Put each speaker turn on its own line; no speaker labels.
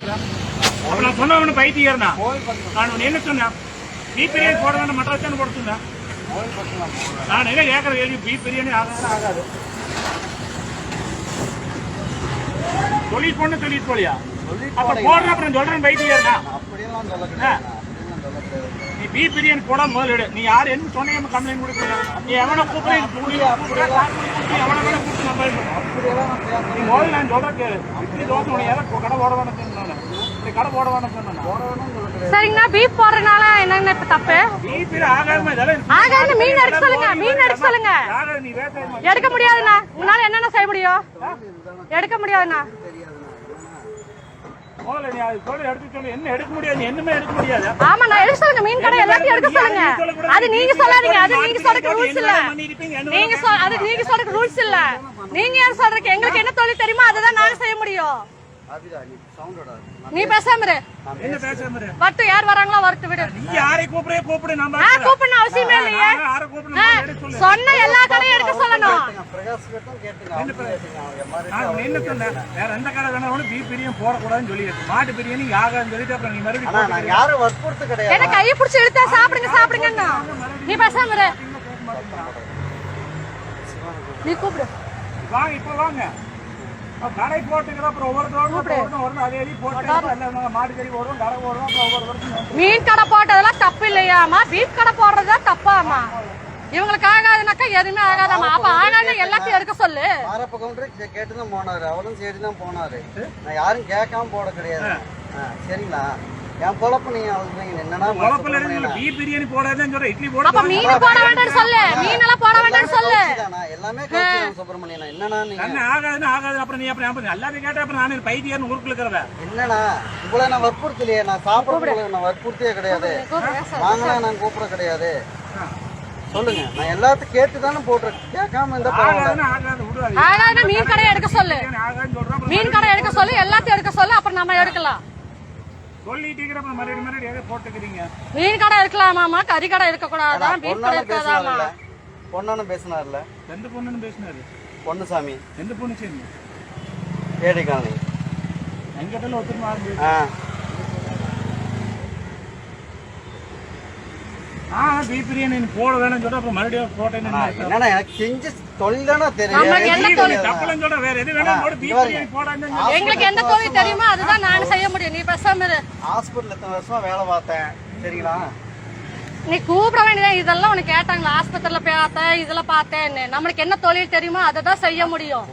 அப்ப நான் சொன்னவனு பைத்தியர்னா நான் உன்னை என்ன சொன்னேன்? பீ பிரியாணி போட வேண்டாம் மட்டன் வச்சானு போட சொன்னேன். நான் என்ன கேட்கற கேள்வி? பீ பிரியாணி ஆகாது ஆகாது. தொழில் பொண்ணு தொழில் போலியா? அப்ப போடுற அப்புறம் சொல்றேன் பைத்தியர்னா
அப்படியெல்லாம் சொல்ல
பீ பிரியாணி போட முதல்ல எடு. நீ யார்? என்ன சொன்னீங்க கம்ப்ளைண்ட் கொடுக்கல நீ எவனை கூப்பிடு. நீ எவனை வேணா கூப்பிட்டு பண்ணுவோம்.
பேச
நீ முதல்ல நான் சொல்றேன் கேளு. இட்லி தோசை உனக்கு எதை கடை போட வேணாம் சொன்னேன். இப்படி கடை போட வேணாம்
கிடையாது
சரிங்கண்ணா பீப் போடுறதுனால என்னங்கண்ணா இப்ப தப்பு?
பீ பிரி ஆகாம இதெல்லாம்
ஆகாது, மீன் எடுக்க சொல்லுங்க, மீன் எடுக்க சொல்லுங்க. எடுக்க முடியாதுண்ணா. உங்களால என்னென்ன செய்ய முடியும்? எடுக்க முடியாதுண்ணா.
நீ அது எடுத்து என்ன எடுக்க முடியாது நீ என்னமே எடுக்க முடியாது.
ஆமாண்ணா எடுக்க சொல்லுங்க. மீன் கடை எல்லாத்தையும் எடுக்க சொல்லுங்க. அது நீங்க சொல்லாதீங்க. அது நீங்க சொல்றதுக்கு ரூல்ஸ் இல்ல. நீங்க அது நீங்க சொல்றதுக்கு ரூல்ஸ் இல்ல. நீங்க ஏன் சொல்றதுக்கு? எங்களுக்கு என்ன தொழில் தெரியுமோ அதை தான் நாங்க செய்ய முடியும்.
நீ சவுண்டோட
நீ பேசாம இரு.
என்ன பேசாம இரு.
வட்டு யார் வராங்களோ வரட்டு விடு.
நீ யாரை கூப்பிடே கூப்பிடு நம்ம
கூப்பிடணும் அவசியமே இல்லையே
யாரை கூப்பிடு
ஆ,
நம்ம எடுக்க சொல்லு
சொன்ன எல்லா கடையும் எடுக்க சொல்லணும்
கிட்டும் கேட்டுங்க.
என்ன சொன்னேன்? வேற எந்த கடை வேணாலும் பீ பிரியாணி போடக்கூடாதுன்னு சொல்லி மாட்டு பிரியாணி ஆகாதுன்னு சொல்லிட்டு அப்புறம் நீ மறுபடியும்
ஆனா நாங்க யாரும் வற்புறுத்து கிடையாது.
என்ன கையை பிடிச்சி இழுத்தா சாப்பிடுங்க சாப்பிடுங்கன்னு நீ பேசாம இரு. நீ கூப்பிடு.
வாங்க இப்ப வாங்க. கடை போட்டுக்கிற அப்புறம் ஒவ்வொரு தோட்டம் ஒவ்வொரு அதே மாதிரி போட்டு எல்லாம் மாடு கறி போடுவோம் கடை அப்புறம் வருஷம்
மீன் கடை போட்டதெல்லாம் தப்பு இல்லையாமா பீஃப் கடை போடுறதுதான் தப்பாமா இவங்களுக்கு ஆகாதுனாக்கா எதுவுமே ஆகாதாமா அப்ப ஆகாது எல்லாத்தையும்
மாரப்ப கவுண்டர் கேட்டு தான் போனாரு. அவரும் சரி தான் போனாரு. நான் யாரும் கேட்காம போட கிடையாது. சரிங்களா? என் பொழப்பு நீங்க அவங்க என்னன்னா
பீ பிரியாணி போடாதுன்னு சொல்ற இட்லி போட
அப்ப மீன் போட வேண்டாம்னு சொல்லு. மீன் எல்லாம் போட வேண்டாம்னு சொல்லு.
தானா எல்லாமே கவுச்சி சுப்பிரமணியன்? என்னன்னா நீங்க?
என்ன ஆகாதுன்னு ஆகாது. அப்புறம் நீ அப்புறம் எல்லாத்தையும் கேட்டா அப்புறம் நான் பைத்தியார்னு ஊருக்குள்ள இருக்கிறவ.
என்னண்ணா உங்களை நான் வற்புறுத்தலையே. நான் சாப்பிடுறது நான் வற்புறுத்தியே கிடையாது. வாங்கலாம் நான் கூப்பிட கிடையாது. சொல்லுங்க. நான் எல்லாத்தையும் கேட்டு தானே கேட்காம
ஆகாது
மீன் கடை எடுக்க சொல்லு. மீன் கடை எடுக்க சொல்லு எல்லாத்தையும் எடுக்க சொல்லு அப்புறம் நம்ம எடுக்கலாம் மீன் கடை எடுக்கலாமாமா கறி கடை எடுக்க கூடாதான் பீஃப் கடை இருக்காதாமா
பொண்ணானும் பேசினார்ல
எந்த பொண்ணுன்னு பேசினாரு?
பொண்ணுசாமி
எந்த பொண்ணு சரி
ஏடி காலனி
எங்கிட்ட ஒத்துமா ஆரம்பி
ஆ
பீ பிரியாணி நீ போட வேணும்னு சொல்லிட்டு அப்புறம் மறுபடியும்
என்னண்ணா எனக்கு செஞ்ச தொழில் தானே
நமக்கு என்ன
தெரியும்
தொழில்?
தப்பலன்னு சொல்ற வேற எது வேணாலும் போடு பீ பிரியாணி போடாதுன்னு
எங்களுக்கு எந்த தொழில் தெரியுமோ அதுதான் நான் செய்ய முடியும். நீ பேசாம இரு.
ஹாஸ்பிட்டல் எத்தனை வருஷமா வேலை பார்த்தேன். சரிங்களா?
நீ கூப்பிட வேண்டியதான் இதெல்லாம் உனக்கு கேட்டாங்களா? ஆஸ்பத்திரியில பார்த்தேன் இதுல பார்த்தேன்னு. நம்மளுக்கு என்ன தொழில் தெரியுமோ அதை தான் செய்ய முடியும்.